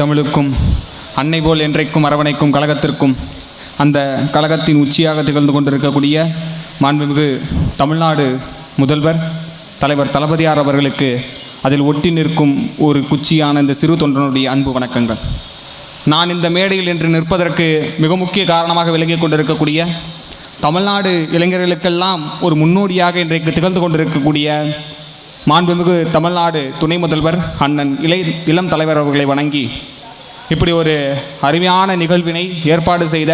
தமிழுக்கும் அன்னை போல் என்றைக்கும் அரவணைக்கும் கழகத்திற்கும் அந்த கழகத்தின் உச்சியாக திகழ்ந்து கொண்டிருக்கக்கூடிய மாண்புமிகு தமிழ்நாடு முதல்வர் தலைவர் தளபதியார் அவர்களுக்கு அதில் ஒட்டி நிற்கும் ஒரு குச்சியான இந்த சிறு தொண்டனுடைய அன்பு வணக்கங்கள். நான் இந்த மேடையில் என்று நிற்பதற்கு மிக முக்கிய காரணமாக விளங்கிக் கொண்டிருக்கக்கூடிய தமிழ்நாடு இளைஞர்களுக்கெல்லாம் ஒரு முன்னோடியாக இன்றைக்கு திகழ்ந்து கொண்டிருக்கக்கூடிய மாண்புமிகு தமிழ்நாடு துணை முதல்வர் அண்ணன் இளை இளம் தலைவர் அவர்களை வணங்கி இப்படி ஒரு அருமையான நிகழ்வினை ஏற்பாடு செய்த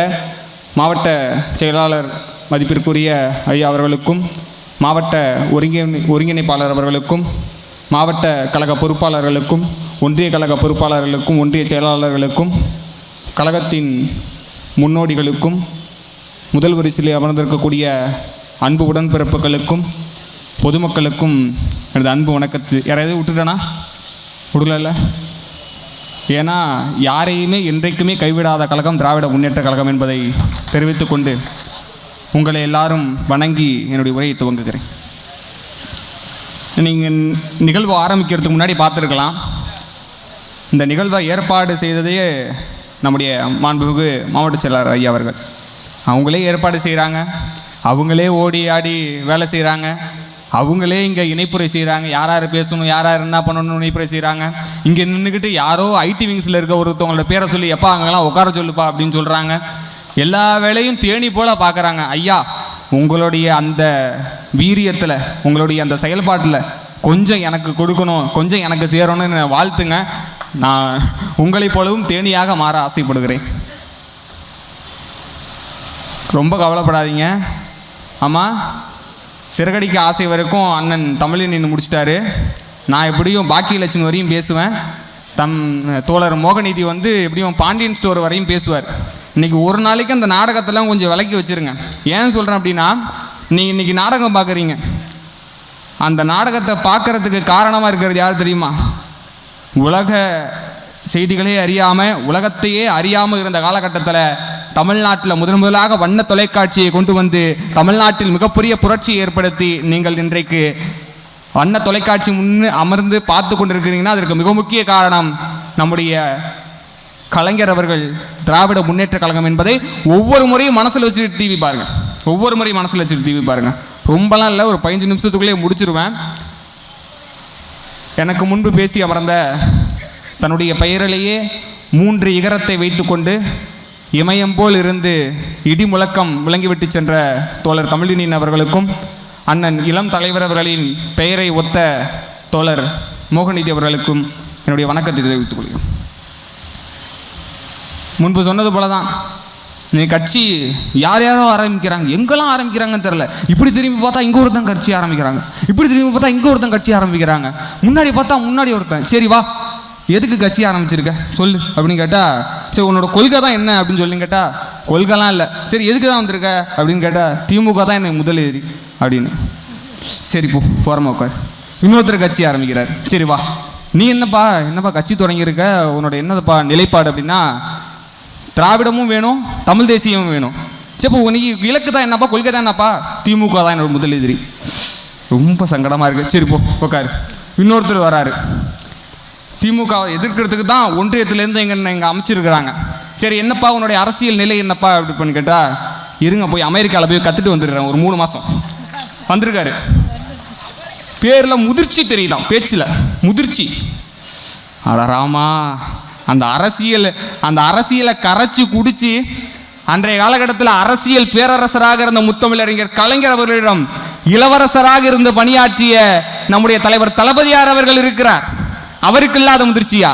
மாவட்ட செயலாளர் மதிப்பிற்குரிய ஐயா அவர்களுக்கும் மாவட்ட ஒருங்கிணை ஒருங்கிணைப்பாளர் அவர்களுக்கும் மாவட்ட கழக பொறுப்பாளர்களுக்கும் ஒன்றிய கழக பொறுப்பாளர்களுக்கும் ஒன்றிய செயலாளர்களுக்கும் கழகத்தின் முன்னோடிகளுக்கும் முதல் வரிசையில் அமர்ந்திருக்கக்கூடிய அன்பு உடன்பிறப்புகளுக்கும் பொதுமக்களுக்கும் எனது அன்பு வணக்கத்து யாராவது விட்டுட்டேனா? விடல ஏன்னா யாரையுமே என்றைக்குமே கைவிடாத கழகம் திராவிட முன்னேற்ற கழகம் என்பதை தெரிவித்துக்கொண்டு உங்களை எல்லாரும் வணங்கி என்னுடைய உரையை துவங்குகிறேன். நீங்கள் நிகழ்வு ஆரம்பிக்கிறதுக்கு முன்னாடி பார்த்துருக்கலாம். இந்த நிகழ்வை ஏற்பாடு செய்ததையே நம்முடைய மாண்புமிகு மாவட்ட செயலாளர் ஐயா அவர்கள். அவங்களே ஏற்பாடு செய்கிறாங்க அவங்களே ஓடி ஆடி வேலை செய்கிறாங்க அவங்களே இங்கே இணைப்புரை செய்கிறாங்க யார் யார் பேசணும் யார் யார் என்ன பண்ணணும்னு இணைப்புரை செய்கிறாங்க இங்கே நின்றுக்கிட்டு யாரோ ஐடி விங்ஸில் இருக்க ஒருத்தவங்களோட பேரை சொல்லி எப்பா அங்கெல்லாம் உட்கார சொல்லுப்பா அப்படின்னு சொல்கிறாங்க எல்லா வேலையும் தேனி போல் பார்க்குறாங்க. ஐயா உங்களுடைய அந்த வீரியத்தில் உங்களுடைய அந்த செயல்பாட்டில் கொஞ்சம் எனக்கு கொடுக்கணும் கொஞ்சம் எனக்கு சேரணும்னு வாழ்த்துங்க. நான் உங்களைப் போலவும் தேனியாக மாற ஆசைப்படுகிறேன். ரொம்ப கவலைப்படாதீங்க. ஆமாம் சிறகடிக்க ஆசை வரைக்கும் அண்ணன் தமிழில் நின்று முடிச்சிட்டாரு. நான் எப்படியும் பாக்கியலட்சுமி வரையும் பேசுவேன். தம் தோழர் மோகநீதி வந்து எப்படியும் பாண்டியன் ஸ்டோர் வரையும் பேசுவார். இன்றைக்கி ஒரு நாளைக்கு அந்த நாடகத்தெல்லாம் கொஞ்சம் விலக்கி வச்சிருங்க. ஏன் சொல்கிறேன் அப்படின்னா நீங்கள் இன்றைக்கி நாடகம் பார்க்குறீங்க. அந்த நாடகத்தை பார்க்கறதுக்கு காரணமாக இருக்கிறது யார் தெரியுமா? உலக செய்திகளே அறியாமல் உலகத்தையே அறியாமல் இருந்த காலகட்டத்தில் தமிழ்நாட்டில் முதன் முதலாக வண்ண தொலைக்காட்சியை கொண்டு வந்து தமிழ்நாட்டில் மிகப்பெரிய புரட்சியை ஏற்படுத்தி நீங்கள் இன்றைக்கு வண்ண தொலைக்காட்சி முன்னு அமர்ந்து பார்த்து கொண்டிருக்கிறீங்கன்னா அதற்கு மிக முக்கிய காரணம் நம்முடைய கலைஞர் அவர்கள் திராவிட முன்னேற்ற கழகம் என்பதை ஒவ்வொரு முறையும் மனசில் வச்சுட்டு டிவி பாருங்கள் ஒவ்வொரு முறையும் மனசில் வச்சுட்டு டிவி பாருங்கள் ரொம்பலாம் இல்லை ஒரு பதினஞ்சு நிமிஷத்துக்குள்ளேயே முடிச்சிருவேன். எனக்கு முன்பு பேசி அமர்ந்த தன்னுடைய பெயரிலேயே மூன்று இகரத்தை வைத்துக்கொண்டு இமயம் போல் இருந்து இடி முழக்கம் விளங்கிவிட்டு சென்ற தோழர் தமிழினின் அவர்களுக்கும் அண்ணன் இளம் தலைவர் அவர்களின் பெயரை ஒத்த தோழர் மோகநிதி அவர்களுக்கும் என்னுடைய வணக்கத்தை தெரிவித்துக் கொள்கிறேன். முன்பு சொன்னது போல தான் நீ கட்சி யார் யாரோ ஆரம்பிக்கிறாங்க எங்கெல்லாம் ஆரம்பிக்கிறாங்கன்னு தெரில இப்படி திரும்பி பார்த்தா இங்கே ஒருத்தன் கட்சி ஆரம்பிக்கிறாங்க இப்படி திரும்பி பார்த்தா இங்கே ஒருத்தன் கட்சி ஆரம்பிக்கிறாங்க. முன்னாடி பார்த்தா முன்னாடி ஒருத்தன். சரி வா எதுக்கு கட்சி ஆரம்பிச்சிருக்க? சொல்லு அப்படின்னு கேட்டால் சரி உன்னோட கொள்கை தான் என்ன அப்படின்னு சொல்லி கேட்டால் கொள்கைலாம் இல்லை. சரி எதுக்கு தான் வந்திருக்க? அப்படின்னு கேட்டால் திமுக தான் எனக்கு முதல் எதிரி அப்படின்னு. சரி போ ஓரமாக உட்கார். இன்னொருத்தர் கட்சி ஆரம்பிக்கிறார். சரி வா. நீ என்னப்பா என்னப்பா கட்சி தொடங்கியிருக்க? உன்னோட என்னப்பா நிலைப்பாடு அப்படின்னா திராவிடமும் வேணும் தமிழ் தேசியமும் வேணும். சரி இப்போ உனக்கு இலக்கு தான் என்னப்பா கொள்கை தான் என்னப்பா? திமுக தான் என்னோட முதல் எதிரி. ரொம்ப சங்கடமாக இருக்குது சரி போ உட்காரு. இன்னொருத்தர் வராரு. திமுகவை எதிர்க்கிறதுக்கு தான் ஒன்றியத்துலேருந்து எங்கள் இங்கே அமைச்சிருக்கிறாங்க. சரி என்னப்பா உன்னுடைய அரசியல் நிலை என்னப்பா அப்படி பண்ணி கேட்டால் இருங்க போய் அமெரிக்காவில் போய் கற்றுட்டு வந்துடுறேன் ஒரு மூணு மாதம் வந்திருக்காரு. பேரில் முதிர்ச்சி தெரியலாம் பேச்சில். முதிர்ச்சி. அட ராமா அந்த அரசியல் அந்த அரசியலை கரைச்சி குடித்து அன்றைய காலகட்டத்தில் அரசியல் பேரரசராக இருந்த முத்தமிழறிஞர் கலைஞர் அவர்களிடம் இளவரசராக இருந்து பணியாற்றிய நம்முடைய தலைவர் தளபதியார் அவர்கள் இருக்கிறார். அவருக்கு இல்லாத முதிர்ச்சியா?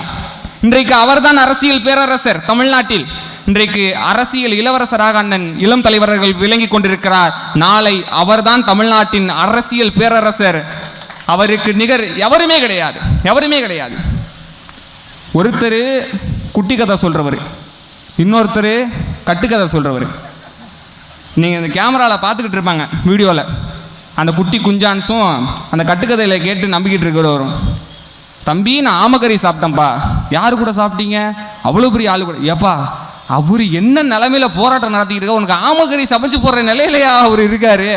இன்றைக்கு அவர்தான் அரசியல் பேரரசர் தமிழ்நாட்டில். இன்றைக்கு அரசியல் இளவரசராக அண்ணன் இளம் தலைவர்கள் விளங்கி கொண்டிருக்கிறார். நாளை அவர்தான் தமிழ்நாட்டின் அரசியல் பேரரசர். அவருக்கு நிகர் எவருமே கிடையாது. எவருமே கிடையாது. ஒருத்தர் குட்டி கதை சொல்கிறவர் இன்னொருத்தர் கட்டுக்கதை சொல்கிறவர் நீங்கள் இந்த கேமராவில் பார்த்துக்கிட்டு இருப்பாங்க வீடியோவில் அந்த குட்டி குஞ்சான்ஸும் அந்த கட்டுக்கதையில் கேட்டு நம்பிக்கிட்டு இருக்கிறவரும். தம்பி நான் ஆமக்கறி சாப்பிட்டேன்ப்பா யார் கூட சாப்பிட்டீங்க? அவ்வளோ பெரிய ஆள் கூட. ஏப்பா அவர் என்ன நிலமையில போராட்டம் நடத்திக்கிட்டு இருக்கா உனக்கு ஆமக்கறி சமைச்சு போடுற நிலையிலையா அவர் இருக்காரு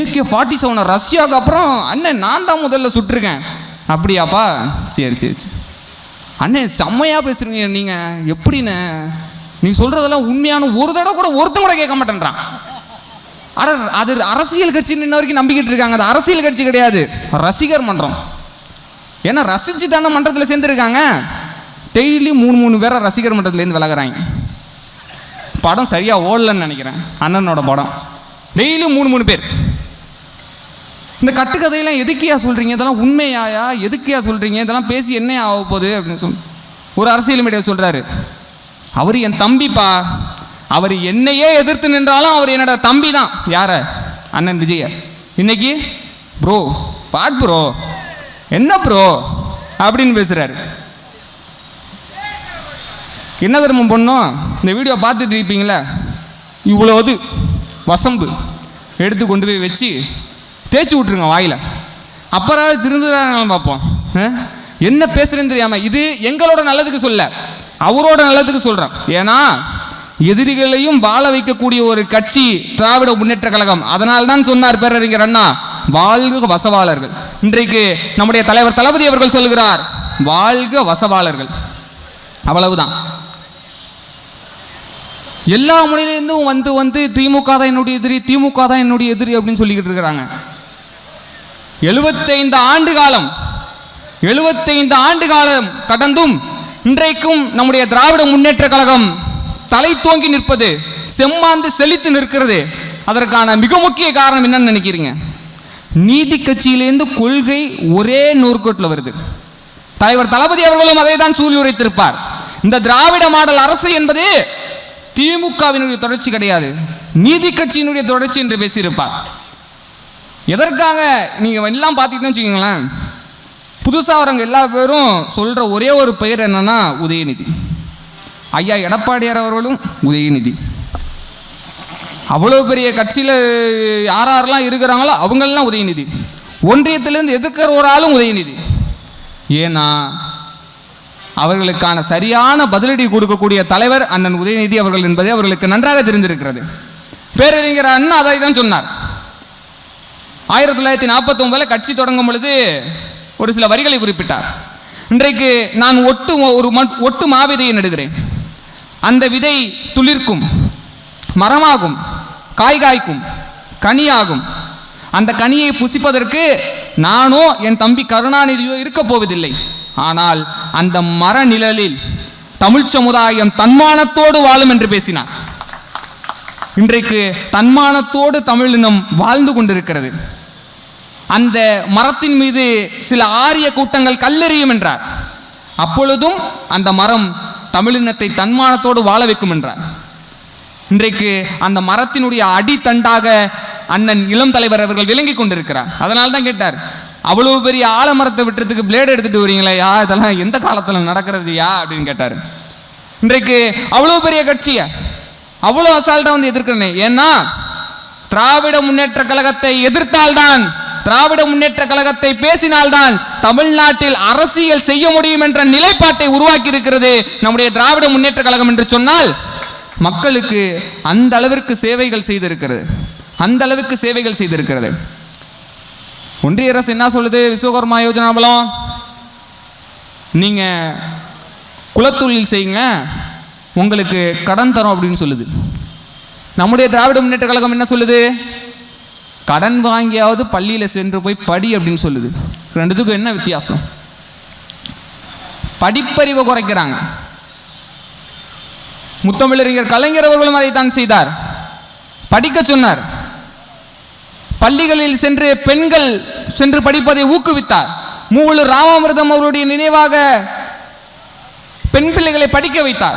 ஏகே ஃபார்ட்டி செவனை ரஷ்யாவுக்கு அப்புறம் அண்ணன் நான் தான் முதல்ல சுட்டிருக்கேன். அப்படியாப்பா? சரி சரி சரி. அண்ணே செம்மையாக பேசுறீங்க நீங்கள் எப்படின்னு நீ சொல்கிறதெல்லாம் உண்மையான ஒரு தடவை கூட ஒருத்தன் கூட கேட்க மாட்டேன்றான். அட அது அரசியல் கட்சின்னு இன்ன வரைக்கும் நம்பிக்கிட்டு இருக்காங்க. அது அரசியல் கட்சி கிடையாது. ரசிகர் மன்றம். ஏன்னா ரசிச்சு தானே மன்றத்தில் சேர்ந்துருக்காங்க. டெய்லி மூணு மூணு பேரை ரசிகர் மன்றத்துலேருந்து விலகுறாங்க. படம் சரியாக ஓடலன்னு நினைக்கிறேன். அண்ணனோட படம். டெய்லி மூணு மூணு பேர். இந்த கட்டுக்கதையெல்லாம் எதுக்கியா சொல்கிறீங்க இதெல்லாம் உண்மையாயா? எதுக்கியா சொல்கிறீங்க இதெல்லாம் பேசி என்ன ஆக போகுது அப்படின்னு சொல் ஒரு அரசியல் மீடியா சொல்கிறாரு அவர் என் தம்பிப்பா. அவர் என்னையே எதிர்த்து நின்றாலும் அவர் என்னோட தம்பி தான் யார? அண்ணன் விஜய. இன்னைக்கு ப்ரோ பாட் ப்ரோ என்ன ப்ரோ அப்படின்னு பேசுகிறாரு என்ன தர்மம் பண்ணோம்? இந்த வீடியோ பார்த்துட்டு இருப்பீங்களே? இவ்வளோது வசம்பு. எடுத்து கொண்டு போய் வச்சு தேய்ச்சி விட்ருங்க வாயில். அப்புறம் திருந்துதான் பார்ப்போம். ஆ? என்ன பேசுகிறேன்னு தெரியாமல் இது எங்களோட நல்லதுக்கு சொல்ல. அவரோட நல்லதுக்கு சொல்கிறேன் ஏன்னா எதிரிகளையும் வாழ வைக்கக்கூடிய ஒரு கட்சி திராவிட முன்னேற்ற கழகம். அதனால்தான் சொன்னார் பேரறிஞர் அண்ணா வாழ்க வசவாளர்கள். இன்றைக்கு நம்முடைய தலைவர் தளபதி அவர்கள் சொல்கிறார் வாழ்க வசவாளர்கள். அவ்வளவுதான். எல்லா முறையிலேருந்தும் வந்து வந்து திமுக தான் என்னுடைய எதிரி திமுக தான் என்னுடைய எதிரி அப்படின்னு சொல்லிக்கிட்டு இருக்கிறாங்க. எழுபத்தைந்து ஆண்டு காலம் எழுபத்தைந்து ஆண்டு காலம் கடந்தும் இன்றைக்கும் நம்முடைய திராவிட முன்னேற்ற கழகம் தலை தோங்கி நிற்பது செம்மாந்து செழித்து நிற்கிறது. அதற்கான மிக முக்கிய காரணம் என்னன்னு நினைக்கிறீங்க? நீதி கட்சியிலேருந்து கொள்கை ஒரே நூற்கோட்டில் வருது. தலைவர் தளபதி அவர்களும் அதை தான் சூழி உரைத்திருப்பார். இந்த திராவிட மாடல் அரசு என்பது திமுகவினுடைய தொடர்ச்சி கிடையாது. நீதி கட்சியினுடைய தொடர்ச்சி என்று பேசியிருப்பார். எதற்காக நீங்கள் எல்லாம் பார்த்துக்கிட்டேன்னு வச்சுக்கோங்களேன். புதுசாக வரவங்க எல்லா பேரும் சொல்கிற ஒரே ஒரு பெயர் என்னன்னா உதயநிதி. ஐயா எடப்பாடியார் அவர்களும் உதயநிதி. அவ்வளோ பெரிய கட்சியில் யார் யாரெல்லாம் இருக்கிறாங்களோ அவங்களெல்லாம் உதயநிதி. ஒன்றியத்திலேருந்து எதிர்க்கிற ஒரு ஆளும் உதயநிதி. ஏன்னா அவர்களுக்கான சரியான பதிலடி கொடுக்கக்கூடிய தலைவர் அண்ணன் உதயநிதி அவர்கள் என்பதை அவர்களுக்கு நன்றாக தெரிந்திருக்கிறது. பேரறிஞர் அண்ணா அதை தான் சொன்னார். ஆயிரத்தி தொள்ளாயிரத்தி நாற்பத்தி கட்சி தொடங்கும் பொழுது ஒரு சில வரிகளை குறிப்பிட்டார். இன்றைக்கு நான் ஒட்டு ஒரு ஒட்டு மாவிதையை நடுகிறேன். அந்த விதை துளிர்க்கும் மரமாகும். காய் காய்க்கும் கனியாகும். அந்த கனியை புசிப்பதற்கு நானோ என் தம்பி கருணாநிதியோ இருக்க போவதில்லை. ஆனால் அந்த மர நிழலில் தமிழ் சமுதாயம் தன்மானத்தோடு வாழும் என்று பேசினார். இன்றைக்கு தன்மானத்தோடு தமிழ் இனம் வாழ்ந்து கொண்டிருக்கிறது. அந்த மரத்தின் மீது சில ஆரிய கூட்டங்கள் கல்லெறியும் என்றார். அப்பொழுதும் அந்த மரம் தமிழினத்தை தன்மானத்தோடு வாழ வைக்கும் என்றார். இன்றைக்கு அந்த மரத்தினுடைய அடித்தண்டாக அண்ணன் இளம் தலைவர் அவர்கள் விளங்கி கொண்டிருக்கிறார். அதனால தான் கேட்டார் அவ்வளவு பெரிய ஆலமரத்தை விட்டுறதுக்கு பிளேடு எடுத்துட்டு வரீங்களா யா? இதெல்லாம் எந்த காலத்தில் நடக்கிறது யா? அப்படின்னு கேட்டார். இன்றைக்கு அவ்வளோ பெரிய கட்சியை அவ்வளோ அசால்ட்டாக வந்து எதிர்க்கிறேன். ஏன்னா திராவிட முன்னேற்ற கழகத்தை எதிர்த்தால்தான் திராவிட முன்னேற்ற கழகத்தை பேசினால்தான் தமிழ்நாட்டில் அரசியல் செய்ய முடியும் என்ற நிலைப்பாட்டை உருவாக்கி இருக்கிறது நம்முடைய திராவிட முன்னேற்ற கழகம் என்று சொன்னால் மக்களுக்கு அந்த அளவிற்கு சேவைகள் செய்திருக்கிறது. அந்த அளவுக்கு சேவைகள் செய்திருக்கிறது. ஒன்றிய அரசு என்ன சொல்லுது? விஸ்வகர்மா யோஜனா பலம்? நீங்கள் குலத்தொழில் செய்யுங்க. உங்களுக்கு கடன் தரும் அப்படின்னு சொல்லுது. நம்முடைய திராவிட முன்னேற்ற கழகம் என்ன சொல்லுது? கடன் வாங்கியாவது பள்ளியில் சென்று போய் படி அப்படின்னு சொல்லுது. ரெண்டுத்துக்கும் என்ன வித்தியாசம்? படிப்பறிவை குறைக்கிறாங்க. முத்தமிழறிஞர் கலைஞர் அவர்களும் அதைத்தான் செய்தார். படிக்க சொன்னார். பள்ளிகளில் சென்று பெண்கள் சென்று படிப்பதை ஊக்குவித்தார். மூவலூர் ராமாமிர்தம் அவருடைய நினைவாக பெண் பிள்ளைகளை படிக்க வைத்தார்.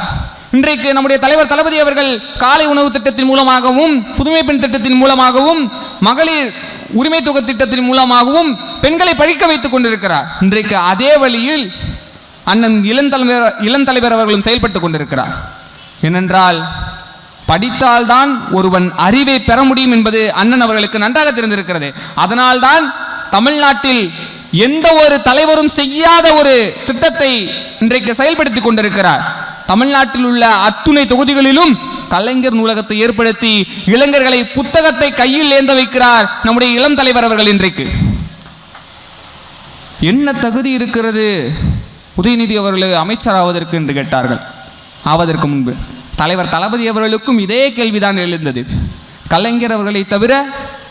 இன்றைக்கு நம்முடைய தலைவர் தளபதி அவர்கள் காலை உணவு திட்டத்தின் மூலமாகவும் புதுமை பெண் திட்டத்தின் மூலமாகவும் மகளிர் உரிமை தொகை திட்டத்தின் மூலமாகவும் பெண்களை படிக்க வைத்துக் கொண்டிருக்கிறார். இன்றைக்கு அதே வழியில் அண்ணன் இளந்தலைவர் இளந்தலைவர் அவர்களும் செயல்பட்டு கொண்டிருக்கிறார். ஏனென்றால் படித்தால்தான் ஒருவன் அறிவை பெற முடியும் என்பது அண்ணன் அவர்களுக்கு நன்றாக தெரிந்திருக்கிறது. அதனால்தான் தமிழ்நாட்டில் எந்த ஒரு தலைவரும் செய்யாத ஒரு திட்டத்தை இன்றைக்கு செயல்படுத்தி கொண்டிருக்கிறார். தமிழ்நாட்டில் உள்ள அத்துணை தொகுதிகளிலும் கலைஞர் நூலகத்தை ஏற்படுத்தி இளைஞர்களை புத்தகத்தை கையில் ஏந்த வைக்கிறார் நம்முடைய இளம் தலைவர் அவர்கள் இன்றைக்கு. என்ன தகுதி இருக்கிறது? உதயநிதி அவர்கள் அமைச்சராவதற்கு என்று கேட்டார்கள். ஆவதற்கு முன்பு. தலைவர் தளபதி அவர்களுக்கும் இதே கேள்விதான் எழுந்தது. கலைஞர் அவர்களை தவிர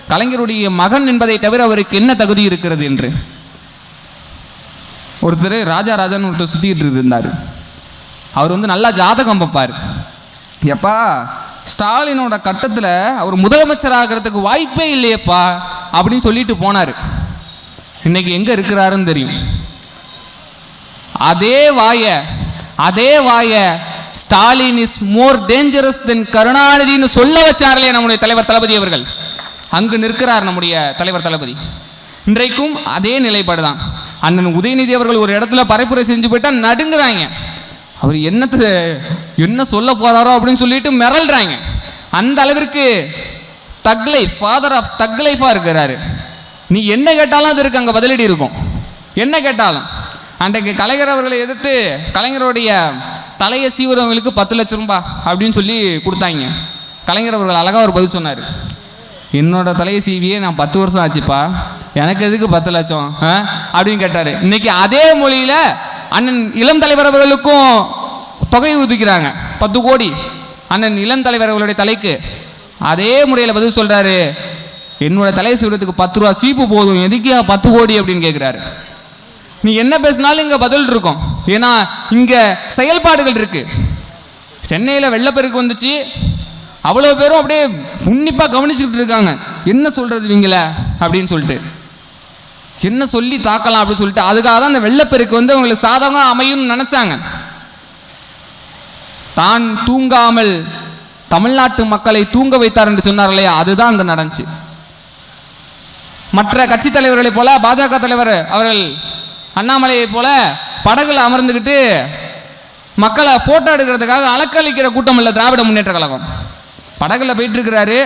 கலைஞருடைய மகன் என்பதை தவிர அவருக்கு என்ன தகுதி இருக்கிறது என்று. ஒருத்தர் ராஜா ராஜான்னு ஒருத்தர் சுற்றிக்கிட்டு இருந்தார். அவர் வந்து நல்லா ஜாதகம் பார்ப்பார். எப்பா ஸ்டாலினோட கட்டத்தில் அவர் முதலமைச்சர் ஆகிறதுக்கு வாய்ப்பே இல்லையேப்பா அப்படின்னு சொல்லிட்டு போனார். இன்னைக்கு எங்கே இருக்கிறாருன்னு தெரியும். அதே வாய அதே வாய Stalin is more dangerous than கருணாநிதினு சொல்ல வச்சார்களே நம்முடைய தலைவர் தளபதி அவர்கள் அங்கு நிற்கிறார் நம்முடைய தலைவர் தளபதி இன்றைக்கும் அதே நிலைப்பாடு தான் அண்ணன் உதயநிதி அவர்கள் ஒரு இடத்துல பரப்புரை செஞ்சு போயிட்டா நடுங்குறாங்க அவர் என்னத்தை என்ன சொல்ல போறாரோ அப்படின்னு சொல்லிட்டு மிரள்றாங்க அந்த அளவிற்கு தக்லை ஃபாதர் ஆஃப் தக்லைஃபாக இருக்கிறாரு நீ என்ன கேட்டாலும் அதற்கு அங்கே பதிலடி இருக்கும் என்ன கேட்டாலும் அன்றைக்கு கலைஞர் அவர்களை எதிர்த்து கலைஞருடைய தலையை சீவுறவங்களுக்கு பத்து லட்ச ரூபா அப்படின்னு சொல்லி கொடுத்தாங்க. கலைஞர் அவர்கள் அழகாக ஒரு பதில் சொன்னார். என்னோட தலையை சீவியே நான் பத்து வருஷம் ஆச்சுப்பா. எனக்கு எதுக்கு பத்து லட்சம்? ஆ? அப்படின்னு கேட்டார். இன்னைக்கு அதே மொழியில் அண்ணன் இளம் தலைவர் அவர்களுக்கும் தொகை ஒதுக்கிறாங்க பத்து கோடி. அண்ணன் இளம் தலைவர் அவர்களுடைய தலைக்கு அதே முறையில் பதில் சொல்கிறாரு என்னோட தலையை சீவுறதுக்கு பத்து ரூபா சீப்பு போதும். எதுக்கியா பத்து கோடி? அப்படின்னு கேட்குறாரு நீ என்ன பேசினாலும் இங்கே பதில் இருக்கும். ஏன்னா இங்கே செயல்பாடுகள் இருக்குது சென்னையில் வெள்ளப்பெருக்கு வந்துச்சு. அவ்வளோ பேரும் அப்படியே உன்னிப்பாக கவனிச்சுக்கிட்டு இருக்காங்க. என்ன சொல்கிறது இவங்கள? அப்படின்னு சொல்லிட்டு. என்ன சொல்லி தாக்கலாம் அப்படின்னு சொல்லிட்டு அதுக்காக தான் அந்த வெள்ளப்பெருக்கு வந்து அவங்களுக்கு சாதகமாக அமையும்னு நினச்சாங்க. தான் தூங்காமல் தமிழ்நாட்டு மக்களை தூங்க வைத்தார் என்று சொன்னார் இல்லையா? அதுதான் அங்கே நடந்துச்சு. மற்ற கட்சி தலைவர்களைப் போல பாஜக தலைவர் அவர்கள் அண்ணாமலையைப் போல படகுல அமர்ந்துக்கிட்டு மக்களை போட்டோ எடுக்கிறதுக்காக அலக்களிக்கிற கூட்டம் இல்லை திராவிட முன்னேற்ற கழகம். படகுல போயிட்டு இருக்கிறாரு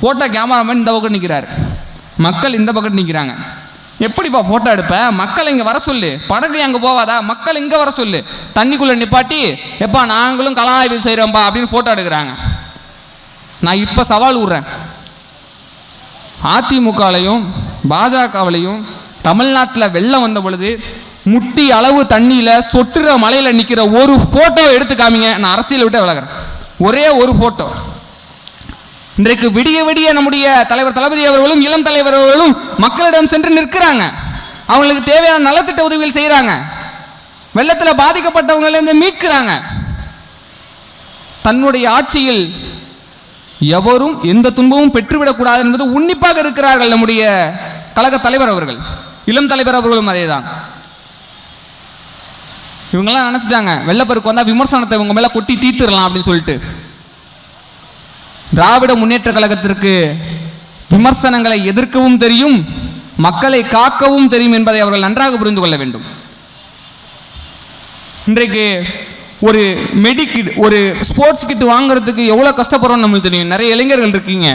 போட்டோ கேமராமேன் இந்த பக்கம் நிற்கிறாரு மக்கள் இந்த பக்கம் நிற்கிறாங்க எப்படிப்பா போட்டோ எடுப்ப? மக்கள் இங்கே வர சொல்லு. படகு அங்கே போவாதா? மக்கள் இங்கே வர சொல்லு. தண்ணிக்குள்ளே நிப்பாட்டி எப்பா நாங்களும் கலா ஆய்வு செய்கிறோம்ப்பா அப்படின்னு ஃபோட்டோ எடுக்கிறாங்க. நான் இப்போ சவால் விட்றேன் அதிமுகலையும் பாஜகவிலையும் தமிழ்நாட்டில் வெள்ளம் வந்த பொழுது முட்டி அளவு தண்ணியில் சொட்டுற மலையில் நிற்கிற ஒரு ஃபோட்டோ எடுத்து காமிங்க. நான் அரசியல் விட்டு விலகிறேன். ஒரே ஒரு ஃபோட்டோ இன்றைக்கு விடிய விடிய நம்முடைய தலைவர் தளபதி அவர்களும் இளம் தலைவர் அவர்களும் மக்களிடம் சென்று நிற்கிறாங்க. அவங்களுக்கு தேவையான நலத்திட்ட உதவிகள் செய்கிறாங்க வெள்ளத்தில் பாதிக்கப்பட்டவங்களிருந்து மீட்கிறாங்க. தன்னுடைய ஆட்சியில் எவரும் எந்த துன்பமும் பெற்றுவிடக்கூடாது என்பது உன்னிப்பாக இருக்கிறார்கள் நம்முடைய கழக தலைவர் அவர்கள். இளம் தலைவர் அவர்களும் அதேதான். இவங்கெல்லாம் நினச்சிட்டாங்க வெள்ளப்பெருக்கு வந்தால் விமர்சனத்தை இவங்க மேலே கொட்டி தீர்த்துடலாம் அப்படின்னு சொல்லிட்டு. திராவிட முன்னேற்ற கழகத்திற்கு விமர்சனங்களை எதிர்க்கவும் தெரியும் மக்களை காக்கவும் தெரியும் என்பதை அவர்கள் நன்றாக புரிந்து கொள்ள வேண்டும். இன்றைக்கு ஒரு மெடிக்கிட் ஒரு ஸ்போர்ட்ஸ் கிட் வாங்குறதுக்கு எவ்வளோ கஷ்டப்படுறோம்னு நம்மளுக்கு தெரியும். நிறைய இளைஞர்கள் இருக்கீங்க.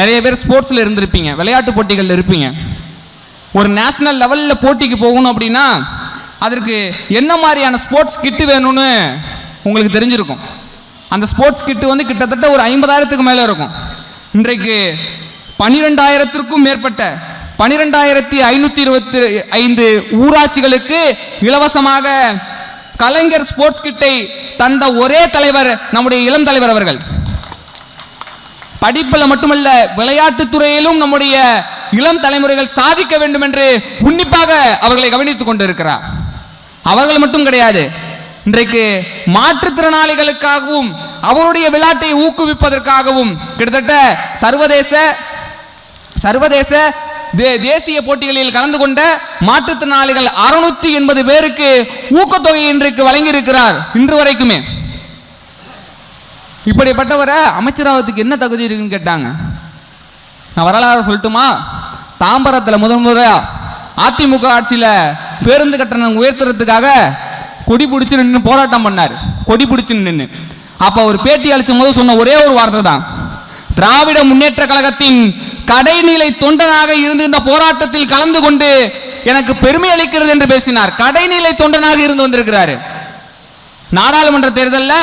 நிறைய பேர் ஸ்போர்ட்ஸில் இருந்திருப்பீங்க விளையாட்டு போட்டிகளில் இருப்பீங்க. ஒரு நேஷனல் லெவலில் போட்டிக்கு போகணும் அப்படின்னா அதற்கு என்ன மாதிரியான ஸ்போர்ட்ஸ் கிட்டு வேணும்னு உங்களுக்கு தெரிஞ்சிருக்கும். அந்த ஸ்போர்ட்ஸ் கிட்டு வந்து கிட்டத்தட்ட ஒரு ஐம்பதாயிரத்துக்கு மேலே இருக்கும். இன்றைக்கு பனிரெண்டாயிரத்திற்கும் மேற்பட்ட பனிரெண்டாயிரத்தி ஐநூற்றி இருபத்தி ஐந்து ஊராட்சிகளுக்கு இலவசமாக கலைஞர் ஸ்போர்ட்ஸ் கிட்டை தந்த ஒரே தலைவர் நம்முடைய இளம் தலைவர் அவர்கள். படிப்பில் மட்டுமல்ல விளையாட்டு துறையிலும் நம்முடைய இளம் தலைமுறைகள் சாதிக்க வேண்டும் என்று உன்னிப்பாக அவர்களை கவனித்துக் கொண்டிருக்கிறார். அவர்கள் மட்டும் கிடையாது இன்றைக்கு மாற்றுத்திறனாளிகளுக்காகவும் அவருடைய விளையாட்டை ஊக்குவிப்பதற்காகவும் கிட்டத்தட்ட சர்வதேச சர்வதேச தே- தேசிய போட்டிகளில் கலந்து கொண்ட மாற்றுத்திறனாளிகள் அறுநூத்தி எண்பது பேருக்கு ஊக்கத்தொகை இன்றைக்கு வழங்கியிருக்கிறார் இன்று வரைக்குமே. இப்படிப்பட்டவரை அமைச்சராவதுக்கு என்ன தகுதி இருக்குன்னு கேட்டாங்க. நான் வரலாறு சொல்லட்டுமா? தாம்பரத்தில் முதன் முறையா அதிமுக ஆட்சியில் பேருந்து கட்டணம் உயர்த்துறதுக்காக கொடி பிடிச்சி நின்று போராட்டம் பண்ணார். கொடி பிடிச்சி நின்று அப்போ அவர் பேட்டி அளிச்சும் போது சொன்ன ஒரே ஒரு வார்த்தை தான். திராவிட முன்னேற்ற கழகத்தின் கடைநிலை தொண்டனாக இருந்து இந்த போராட்டத்தில் கலந்து கொண்டு எனக்கு பெருமை அளிக்கிறது என்று பேசினார். கடைநிலை தொண்டனாக இருந்து வந்திருக்கிறாரு. நாடாளுமன்ற தேர்தலில்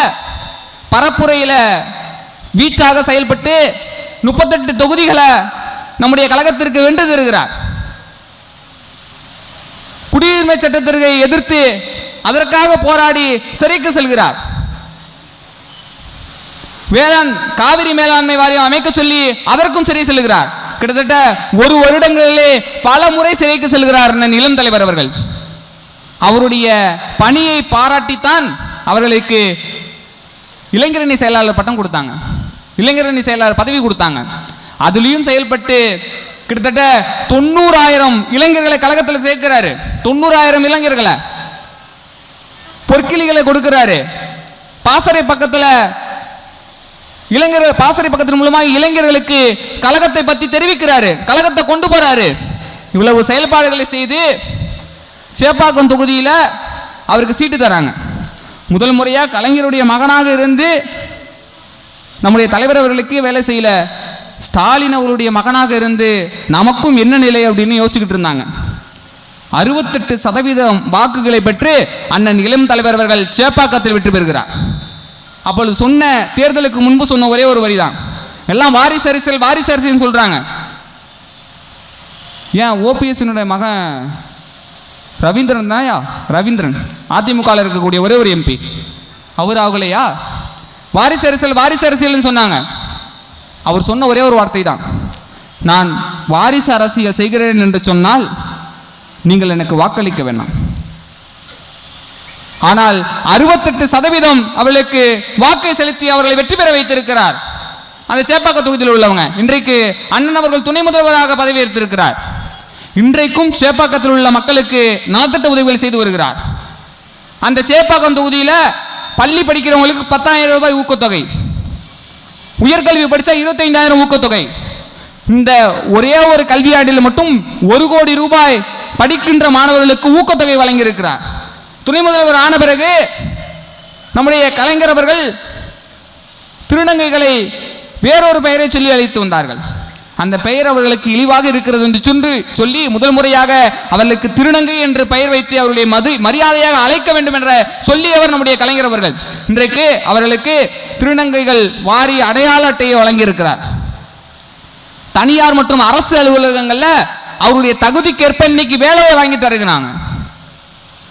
பரப்புரையில் வீச்சாக செயல்பட்டு முப்பத்தெட்டு தொகுதிகளை நம்முடைய கழகத்திற்கு வென்று தருகிறார். குடியுரிமை சட்டத்திற்கு எதிர்த்து அதற்காக போராடி சிறைக்கு செல்கிறார். வேளாண் காவிரி மேலாண்மை வாரியம் அமைக்க சொல்லி அதற்கும் சிறை செல்கிறார். கிட்டத்தட்ட ஒரு வருடங்களிலே பல முறை சிறைக்கு செல்கிறார் அண்ணன் இளம் தலைவர் அவர்கள். அவருடைய பணியை பாராட்டித்தான் அவர்களுக்கு இளைஞரணி செயலாளர் பட்டம் கொடுத்தாங்க. இளைஞரணி செயலாளர் பதவி கொடுத்தாங்க. அதுலேயும் செயல்பட்டு கிட்டத்தட்ட தொண்ணூறாயிரம் இளைஞர்களை கழகத்தில் சேர்க்கிறாரு. தொண்ணூறாயிரம் இளைஞர்களை பொற்கிளிகளை கொடுக்கிறாரு. பாசறை பக்கத்தில் இளைஞர்கள் பாசறை பக்கத்தின் மூலமாக இளைஞர்களுக்கு கழகத்தை பற்றி தெரிவிக்கிறாரு. கழகத்தை கொண்டு போறாரு. இவ்வளவு செயல்பாடுகளை செய்து சேப்பாக்கம் தொகுதியில் அவருக்கு சீட்டு தராங்க. முதல் முறையாக கலைஞருடைய மகனாக இருந்து நம்முடைய தலைவர் அவர்களுக்கு வேலை செய்யல. ஸ்டாலின் அவருடைய மகனாக இருந்து நமக்கும் என்ன நிலை அப்படின்னு யோசிச்சுக்கிட்டு இருந்தாங்க. அறுபத்தெட்டு சதவீதம் வாக்குகளை பெற்று அண்ணன் இளம் தலைவர் அவர்கள் சேப்பாக்கத்தில் வெற்றி பெறுகிறார். அப்பொழுது சொன்ன தேர்தலுக்கு முன்பு சொன்ன ஒரே ஒரு வரிதான். எல்லாம் வாரிசு அரசியல் வாரிசு அரசியல் சொல்றாங்க. ஏன் ஓபிஎஸ்னுடைய மகன் ரவீந்திரன் தான்யா? ரவீந்திரன். அதிமுகவில் இருக்கக்கூடிய ஒரே ஒரு எம்பி அவர் ஆகலையா? வாரிசு அரசியல் வாரிசு அரசியல்னு சொன்னாங்க. அவர் சொன்ன ஒரே ஒரு வார்த்தை தான் நான் வாரிசு அரசியல் செய்கிறேன் என்று சொன்னால் நீங்கள் எனக்கு வாக்களிக்க வேண்டாம். ஆனால் அறுபத்தெட்டு சதவீதம் அவளுக்கு வாக்கை செலுத்தி அவர்களை வெற்றி பெற வைத்திருக்கிறார். அந்த சேப்பாக்க தொகுதியில் உள்ளவங்க. இன்றைக்கு அண்ணன் அவர்கள் துணை முதல்வராக பதவியேற்றிருக்கிறார். இன்றைக்கும் சேப்பாக்கத்தில் உள்ள மக்களுக்கு நலத்திட்ட உதவிகள் செய்து வருகிறார். அந்த சேப்பாக்கம் தொகுதியில் பள்ளி படிக்கிறவங்களுக்கு பத்தாயிரம் ரூபாய் ஊக்கத்தொகை. உயர்கல்வி படித்தா இருபத்தைந்தாயிரம் ஊக்கத்தொகை. இந்த ஒரே ஒரு கல்வியாண்டில் மட்டும் ஒரு கோடி ரூபாய் படிக்கின்ற மாணவர்களுக்கு ஊக்கத்தொகை வழங்கியிருக்கிறார். துணை முதல்வர் ஆன பிறகு நம்முடைய கலைஞர் அவர்கள் திருநங்கைகளை வேறொரு பெயரை சொல்லி அழைத்து வந்தார்கள். அந்த பெயர் அவர்களுக்கு இழிவாக இருக்கிறது என்று சென்று சொல்லி முதல் முறையாக அவர்களுக்கு திருநங்கை என்று பெயர் வைத்து அவருடைய மது மரியாதையாக அழைக்க வேண்டும் என்ற சொல்லியவர் நம்முடைய கலைஞர் அவர்கள். இன்றைக்கு அவர்களுக்கு திருநங்கைகள் வாரி அடையாள அட்டையை வழங்கியிருக்கிறார். தனியார் மற்றும் அரசு அலுவலகங்களில் அவருடைய தகுதிக்கேற்ப இன்னைக்கு வேலையை வாங்கி தருகிறாங்க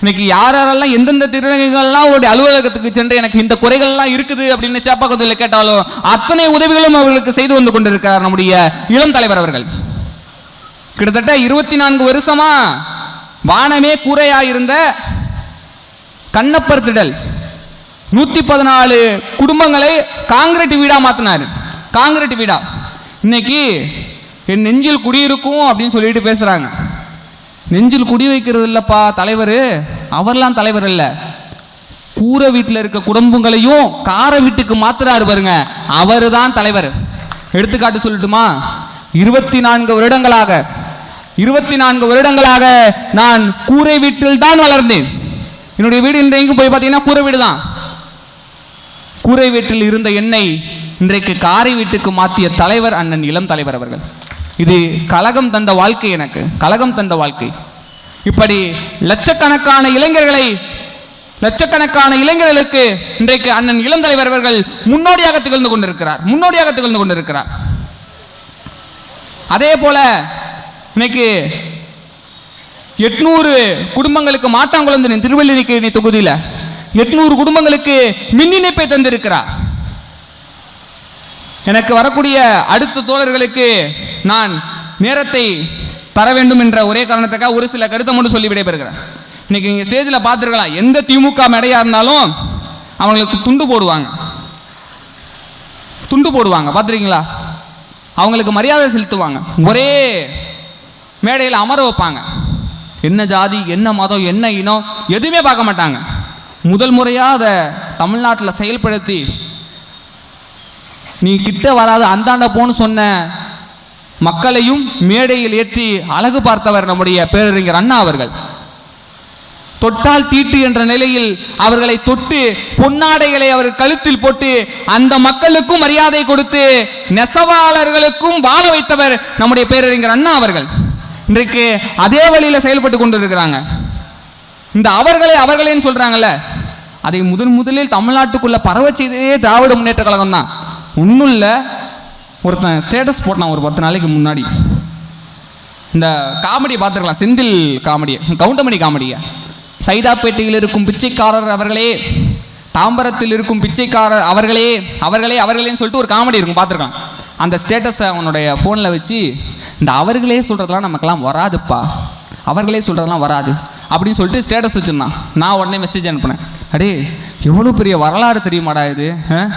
இன்னைக்கு யார் யாரெல்லாம் எந்தெந்த திருநங்கைகள்லாம் அவருடைய அலுவலகத்துக்கு சென்று எனக்கு இந்த குறைகள்லாம் இருக்குது அப்படின்னு சேப்பாக்கத்தில் கேட்டாலும் அத்தனை உதவிகளும் அவர்களுக்கு செய்து வந்து கொண்டிருக்கிறார் நம்முடைய இளம் தலைவர் அவர்கள். கிட்டத்தட்ட இருபத்தி நான்கு வருஷமா வானமே கூரையா இருந்த கண்ணப்பர் திடல் நூத்தி பதினாலு குடும்பங்களை காங்கிரட் வீடா மாத்தினாரு. காங்கிரீட் வீடா. இன்னைக்கு என் நெஞ்சில் குடியிருக்கும் அப்படின்னு சொல்லிட்டு பேசுறாங்க. நெஞ்சில் குடி வைக்கிறது இல்லைப்பா தலைவர். அவர்லாம் தலைவர் இல்லை கூரை வீட்டில் இருக்க குடும்பங்களையும் கார வீட்டுக்கு மாத்துறாரு பாருங்க. அவர் தான் தலைவர். எடுத்துக்காட்டு சொல்லட்டுமா? இருபத்தி நான்கு வருடங்களாக இருபத்தி நான்கு வருடங்களாக நான் கூரை வீட்டில் தான் வளர்ந்தேன். என்னுடைய வீடு இன்றைக்கு போய் பார்த்தீங்கன்னா கூரை வீடு தான் கூரை வீட்டில் இருந்த என்னை இன்றைக்கு காரை வீட்டுக்கு மாற்றிய தலைவர் அண்ணன் இளம் தலைவர் அவர்கள். இது கலகம் தந்த வாழ்க்கை எனக்கு கலகம் தந்த வாழ்க்கை. இப்படி லட்சக்கணக்கான இளைஞர்களை லட்சக்கணக்கான இளைஞர்களுக்கு இன்றைக்கு அண்ணன் இளந்தலைவர் அவர்கள் முன்னோடியாக திகழ்ந்து கொண்டிருக்கிறார் முன்னோடியாக திகழ்ந்து கொண்டிருக்கிறார். அதே போல இன்னைக்கு எட்நூறு குடும்பங்களுக்கு மாட்டாங்குளந்தன் திருவள்ளிக்கேணி தொகுதியில் எட்நூறு குடும்பங்களுக்கு மின் இணைப்பை தந்திருக்கிறார். எனக்கு வரக்கூடிய அடுத்த தோழர்களுக்கு நான் நேரத்தை தர வேண்டும் என்ற ஒரே காரணத்துக்காக ஒரு சில கருத்தை மட்டும் சொல்லி விடைபெறுகிறேன். இன்னைக்கு நீங்கள் ஸ்டேஜில் பார்த்துருக்கலாம். எந்த திமுக மேடையாக இருந்தாலும் அவங்களுக்கு துண்டு போடுவாங்க. துண்டு போடுவாங்க. பார்த்துருக்கீங்களா? அவங்களுக்கு மரியாதை செலுத்துவாங்க. ஒரே மேடையில் அமர வைப்பாங்க. என்ன ஜாதி என்ன மதம் என்ன இனம் எதுவுமே பார்க்க மாட்டாங்க. முதல் முறையாக அதை தமிழ்நாட்டில் செயல்படுத்தி நீ கிட்ட வராது அந்தாண்ட போன்னு சொன்ன மக்களையும் மேடையில் ஏற்றி அழகு பார்த்தவர் நம்முடைய பேரறிஞர் அண்ணா அவர்கள். தொட்டால் தீட்டு என்ற நிலையில் அவர்களை தொட்டு பொன்னாடைகளை அவர் கழுத்தில் போட்டு அந்த மக்களுக்கும் மரியாதை கொடுத்து நெசவாளர்களுக்கும் வாழ வைத்தவர் நம்முடைய பேரறிஞர் அண்ணா அவர்கள். இன்றைக்கு அதே வழியில் செயல்பட்டு கொண்டிருக்கிறாங்க. இந்த அவர்களை அவர்களேன்னு சொல்றாங்கல்ல. அதை முதன் முதலில் தமிழ்நாட்டுக்குள்ள பரவ செய்ததே திராவிட முன்னேற்ற கழகம் தான் ஒன்றும் இல்லை ஒருத்தன் ஸ்டேட்டஸ் போட்டான் ஒரு பத்து நாளைக்கு முன்னாடி. இந்த காமெடி பார்த்துருக்கலாம். செந்தில் காமெடியை. கவுண்டமணி காமெடியை. சைதாப்பேட்டையில் இருக்கும் பிச்சைக்காரர் அவர்களே தாம்பரத்தில் இருக்கும் பிச்சைக்காரர் அவர்களே அவர்களே அவர்களேன்னு சொல்லிட்டு ஒரு காமெடி இருக்கும் பார்த்துருக்கான் அந்த ஸ்டேட்டஸை அவனுடைய ஃபோனில் வச்சு இந்த அவர்களே சொல்கிறதெல்லாம் நமக்கெல்லாம் வராதுப்பா. அவர்களே சொல்கிறதெல்லாம் வராது. அப்படின்னு சொல்லிட்டு ஸ்டேட்டஸ் வச்சுருந்தான். நான் உடனே மெசேஜ் அனுப்புனேன். அடே எவ்வளோ பெரிய வரலாறு தெரியுமாடா இது ஆ?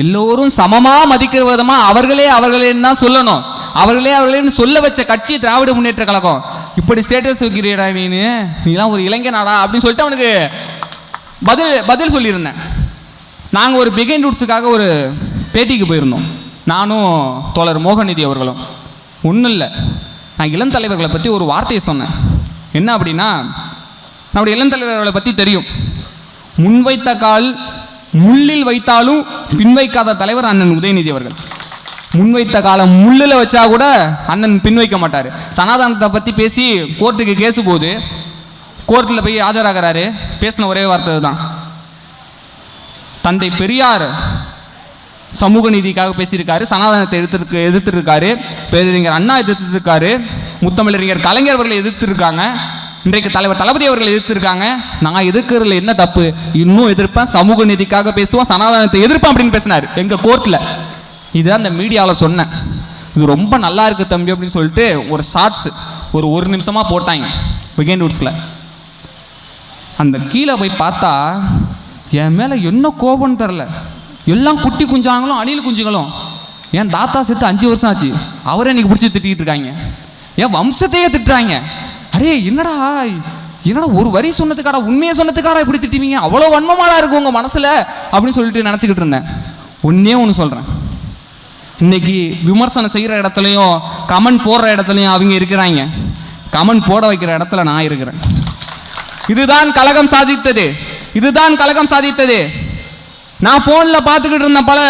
எல்லோரும் சமமாக மதிக்கிற விதமாக அவர்களே அவர்களேன்னு தான் சொல்லணும். அவர்களே அவர்களேன்னு சொல்ல வச்ச கட்சி திராவிட முன்னேற்ற கழகம். இப்படி ஸ்டேட்டஸ் வைக்கிறீடா நீனு நீலாம் ஒரு இளைஞனாடா அப்படின்னு சொல்லிட்டு அவனுக்கு பதில் பதில் சொல்லியிருந்தேன். நாங்கள் ஒரு பிகைன் ரூட்ஸுக்காக ஒரு பேட்டிக்கு போயிருந்தோம். நானும் தோழர் மோகநிதி அவர்களும். ஒன்றும் இல்லை. நான் இளம் தலைவர்களை பற்றி ஒரு வார்த்தையை சொன்னேன். என்ன அப்படின்னா நம்முடைய இளம் தலைவர்களை பற்றி தெரியும். முன்வைத்த கால் முள்ளில் வைத்தாலும் பின் வைக்காத தலைவர் அண்ணன் உதயநிதி அவர்கள். முன்வைத்த காலம் முள்ளில் வச்சா கூட அண்ணன் பின் வைக்க மாட்டார். சனாதானத்தை பற்றி பேசி கோர்ட்டுக்கு கேஸு போகுது. கோர்ட்டில் போய் ஆஜராகிறாரு. பேசின ஒரே வார்த்தை தான் தந்தை பெரியார் சமூக நீதிக்காக பேசியிருக்காரு. சனாதனத்தை எடுத்துருக்கு எதிர்த்திருக்காரு. பேரறிஞர் அண்ணா எதிர்த்திருக்காரு. முத்தமிழறிஞர் கலைஞர் அவர்களை எதிர்த்திருக்காங்க. இன்றைக்கு தலைவர் தளபதி அவர்கள் எதிர்த்திருக்காங்க. நான் எதிர்க்கிறதுல என்ன தப்பு? இன்னும் எதிர்ப்பேன். சமூக நீதிக்காக பேசுவோம் சனாதனத்தை எதிர்ப்பேன் அப்படின்னு பேசினார். எங்கள் கோர்ட்டில் இதுதான் அந்த மீடியாவில் சொன்னேன். இது ரொம்ப நல்லா இருக்குது தம்பி அப்படின்னு சொல்லிட்டு ஒரு ஷார்ட்ஸ் ஒரு ஒரு நிமிஷமாக போட்டாங்க. விகேண்ட் வுட்ஸில் அந்த கீழே போய் பார்த்தா என் மேலே என்ன கோபம்னு தெரில எல்லாம் குட்டி குஞ்சாங்களும் அணில் குஞ்சுங்களும் என் தாத்தா செத்து அஞ்சு வருஷம் ஆச்சு. அவரே இன்னைக்கு பிடிச்சி திட்டிகிட்டு இருக்காங்க. என் வம்சத்தையே திட்டுறாங்க. அடே என்னடா? என்னடா ஒரு வரி சொன்னதுக்காடா உண்மையை சொன்னதுக்காடா இப்படி திட்டுவீங்க? அவ்வளோ வன்மமாலாம் இருக்கும் உங்கள் மனசில்? அப்படின்னு சொல்லிட்டு நினச்சிக்கிட்டு இருந்தேன். ஒன்றே ஒன்று சொல்கிறேன் இன்னைக்கு விமர்சனம் செய்கிற இடத்துலையும் கமெண்ட் போடுற இடத்துலையும் அவங்க இருக்கிறாங்க. கமெண்ட் போட வைக்கிற இடத்துல நான் இருக்கிறேன். இதுதான் கழகம் சாதித்தது. இதுதான் கழகம் சாதித்தது. நான் ஃபோனில் பார்த்துக்கிட்டு இருந்த பல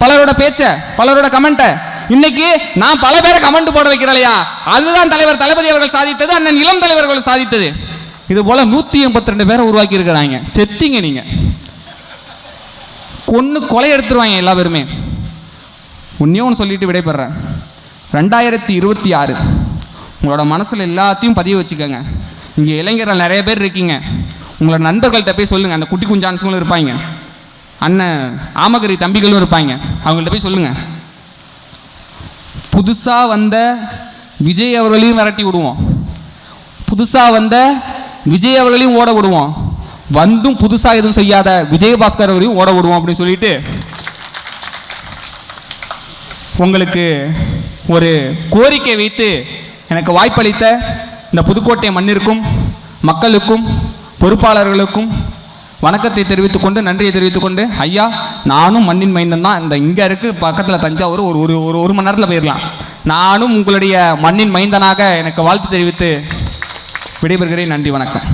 பலரோட பேச்சை பலரோட கமெண்ட்டை இன்னைக்கு நான் பல பேரை கமெண்ட் போட வைக்கிறலையா அதுதான் தலைவர் தளபதி அவர்கள் சாதித்தது அண்ணன் இளம் தலைவர்கள் சாதித்தது. இது போல நூற்றி எண்பத்தி ரெண்டு பேரை உருவாக்கி இருக்கிறாங்க. செத்திங்க நீங்க. கொன்று கொலை எடுத்துருவாங்க எல்லா பேருமே. ஒன்றே ஒன்று சொல்லிட்டு விடைபெறேன் ரெண்டாயிரத்தி இருபத்தி ஆறு. உங்களோட மனசில் எல்லாத்தையும் பதிவு வச்சுக்கோங்க. இங்கே இளைஞர்கள் நிறைய பேர் இருக்கீங்க. உங்களோட நண்பர்கள்ட்ட போய் சொல்லுங்கள் அந்த குட்டி குஞ்சான்ஸுங்களும் இருப்பாங்க. அண்ணன் ஆமகரி தம்பிகளும் இருப்பாங்க. அவங்கள்ட்ட போய் சொல்லுங்கள் புதுசாக வந்த விஜய் அவர்களையும் விரட்டி விடுவோம். புதுசாக வந்த விஜய் அவர்களையும் ஓட விடுவோம். வந்தும் புதுசாக எதுவும் செய்யாத விஜயபாஸ்கர் அவரையும் ஓட விடுவோம் அப்படின்னு சொல்லிட்டு உங்களுக்கு ஒரு கோரிக்கை வைத்து எனக்கு வாய்ப்பளித்த இந்த புதுக்கோட்டை மண்ணிற்கும் மக்களுக்கும் பொறுப்பாளர்களுக்கும் வணக்கத்தை தெரிவித்துக்கொண்டு நன்றியை தெரிவித்துக்கொண்டு ஐயா நானும் மண்ணின் மைந்தன் தான். இந்த இங்கே இருக்குது பக்கத்தில் தஞ்சாவூர் ஒரு ஒரு ஒரு ஒரு மணி நேரத்தில் போயிடலாம் நானும் உங்களுடைய மண்ணின் மைந்தனாக எனக்கு வாழ்த்து தெரிவித்து விடைபெறுகிறேன். நன்றி வணக்கம்.